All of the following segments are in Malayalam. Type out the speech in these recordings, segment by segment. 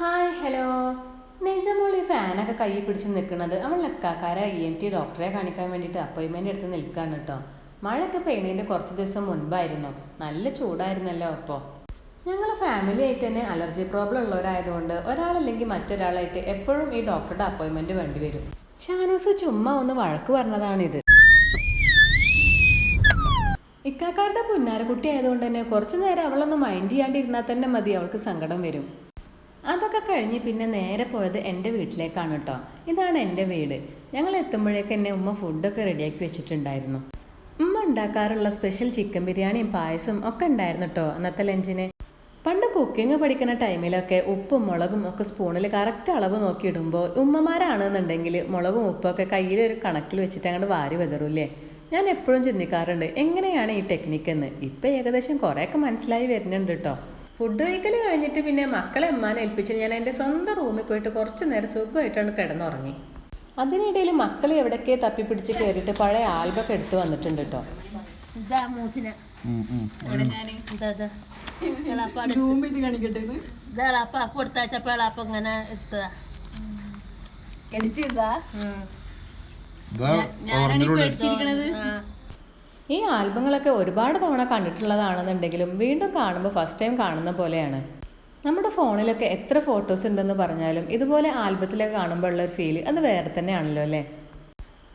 ഹായ് ഹലോ നൈസമോൾ ഈ ഫാനൊക്കെ കയ്യിൽ പിടിച്ച് നിൽക്കുന്നത് അവൾ ലക്കാക്കാരെ ഇ എൻ ടി ഡോക്ടറെ കാണിക്കാൻ വേണ്ടിയിട്ട് അപ്പോയിൻമെന്റ് എടുത്ത് നിൽക്കുകയാണ് കേട്ടോ മഴയൊക്കെ പെയ്യുന്നതിന്റെ കുറച്ച് ദിവസം മുൻപായിരുന്നു. നല്ല ചൂടായിരുന്നല്ലോ അപ്പോൾ ഞങ്ങൾ ഫാമിലി ആയിട്ട് തന്നെ അലർജി പ്രോബ്ലം ഉള്ളവരായതുകൊണ്ട് ഒരാളല്ലെങ്കിൽ മറ്റൊരാളായിട്ട് എപ്പോഴും ഈ ഡോക്ടറുടെ അപ്പോയിൻമെന്റ് വേണ്ടി വരും. ഷാനൂസ് ചുമ്മാ ഒന്ന് വഴക്ക് പറഞ്ഞതാണിത്. ഇക്കാക്കാരുടെ പുന്നാരക്കുട്ടി ആയതുകൊണ്ട് തന്നെ കുറച്ചു നേരം അവളൊന്ന് മൈൻഡ് ചെയ്യാണ്ടിരുന്നാൽ തന്നെ മതി അവൾക്ക് സങ്കടം വരും. അതൊക്കെ കഴിഞ്ഞ് പിന്നെ നേരെ പോയത് എന്റെ വീട്ടിലേക്കാണ് കേട്ടോ ഇതാണ് എന്റെ വീട്. ഞങ്ങൾ എത്തുമ്പോഴേക്ക് എന്നെ ഉമ്മ ഫുഡൊക്കെ റെഡിയാക്കി വെച്ചിട്ടുണ്ടായിരുന്നു. ഉമ്മ ഉണ്ടാക്കാറുള്ള സ്പെഷ്യൽ ചിക്കൻ ബിരിയാണിയും പായസവും ഒക്കെ ഉണ്ടായിരുന്നു കേട്ടോ അന്നത്തെ ലഞ്ചിന് പണ്ട് കുക്കിംഗ് പഠിക്കുന്ന ടൈമിലൊക്കെ ഉപ്പും മുളകും ഒക്കെ സ്പൂണിൽ കറക്റ്റ് അളവ് നോക്കിയിടുമ്പോൾ ഉമ്മമാരാണെന്നുണ്ടെങ്കിൽ മുളകും ഉപ്പൊക്കെ കയ്യിൽ ഒരു കണക്കിൽ വെച്ചിട്ട് അങ്ങോട്ട് വാരി വെതറൂല്ലേ? ഞാൻ എപ്പോഴും ചിന്തിക്കാറുണ്ട് എങ്ങനെയാണ് ഈ ടെക്നിക്ക് എന്ന്? ഇപ്പം ഏകദേശം കുറേയൊക്കെ മനസ്സിലായി വരുന്നുണ്ട് കേട്ടോ ഫുഡ് കഴിക്കൽ കഴിഞ്ഞിട്ട് പിന്നെ മക്കളെ അമ്മാനെ ഏൽപ്പിച്ച് ഞാൻ എന്റെ സ്വന്തം റൂമിൽ പോയിട്ട് കുറച്ച് നേരം സുഖമായിട്ടാണ് കിടന്നുറങ്ങി. അതിനിടയിൽ മക്കൾ എവിടൊക്കെ തപ്പിപ്പിടിച്ച് കയറിയിട്ട് പഴയ ആൽബൊക്കെ എടുത്തു വന്നിട്ടുണ്ട് കേട്ടോ എളാപ്പ ഇത് എളാപ്പ ഈ ആൽബങ്ങളൊക്കെ ഒരുപാട് തവണ കണ്ടിട്ടുള്ളതാണെന്നുണ്ടെങ്കിലും വീണ്ടും കാണുമ്പോൾ ഫസ്റ്റ് ടൈം കാണുന്ന പോലെയാണ്. നമ്മുടെ ഫോണിലൊക്കെ എത്ര ഫോട്ടോസ് ഉണ്ടെന്ന് പറഞ്ഞാലും ഇതുപോലെ ആൽബത്തിലൊക്കെ കാണുമ്പോൾ ഉള്ള ഒരു ഫീൽ അത് വേറെ തന്നെയാണല്ലോ അല്ലേ?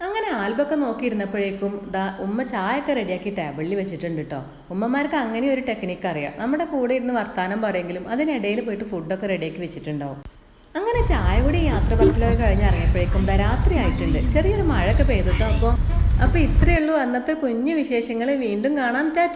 അങ്ങനെ ആൽബമൊക്കെ നോക്കിയിരുന്നപ്പോഴേക്കും ദാ ഉമ്മ ചായയൊക്കെ റെഡിയാക്കി ടേബിളിൽ വെച്ചിട്ടുണ്ട് കേട്ടോ ഉമ്മമാർക്ക് അങ്ങനെ ഒരു ടെക്നിക്ക് അറിയാം. നമ്മുടെ കൂടെ ഇരുന്ന് വർത്താനം പറയെങ്കിലും അതിനിടയിൽ പോയിട്ട് ഫുഡൊക്കെ റെഡിയാക്കി വെച്ചിട്ടുണ്ടാവും. അങ്ങനെ ചായ കൂടി യാത്ര പറച്ചിലൊക്കെ കഴിഞ്ഞ് ഇറങ്ങിയപ്പോഴേക്കും രാത്രി ആയിട്ടുണ്ട്. ചെറിയൊരു മഴയൊക്കെ പെയ്തിട്ടോ അപ്പോൾ അപ്പോൾ ഇത്രയേ ഉള്ളൂ. അന്നത്തെ കുഞ്ഞു വിശേഷങ്ങൾ വീണ്ടും കാണാം. ടാറ്റ.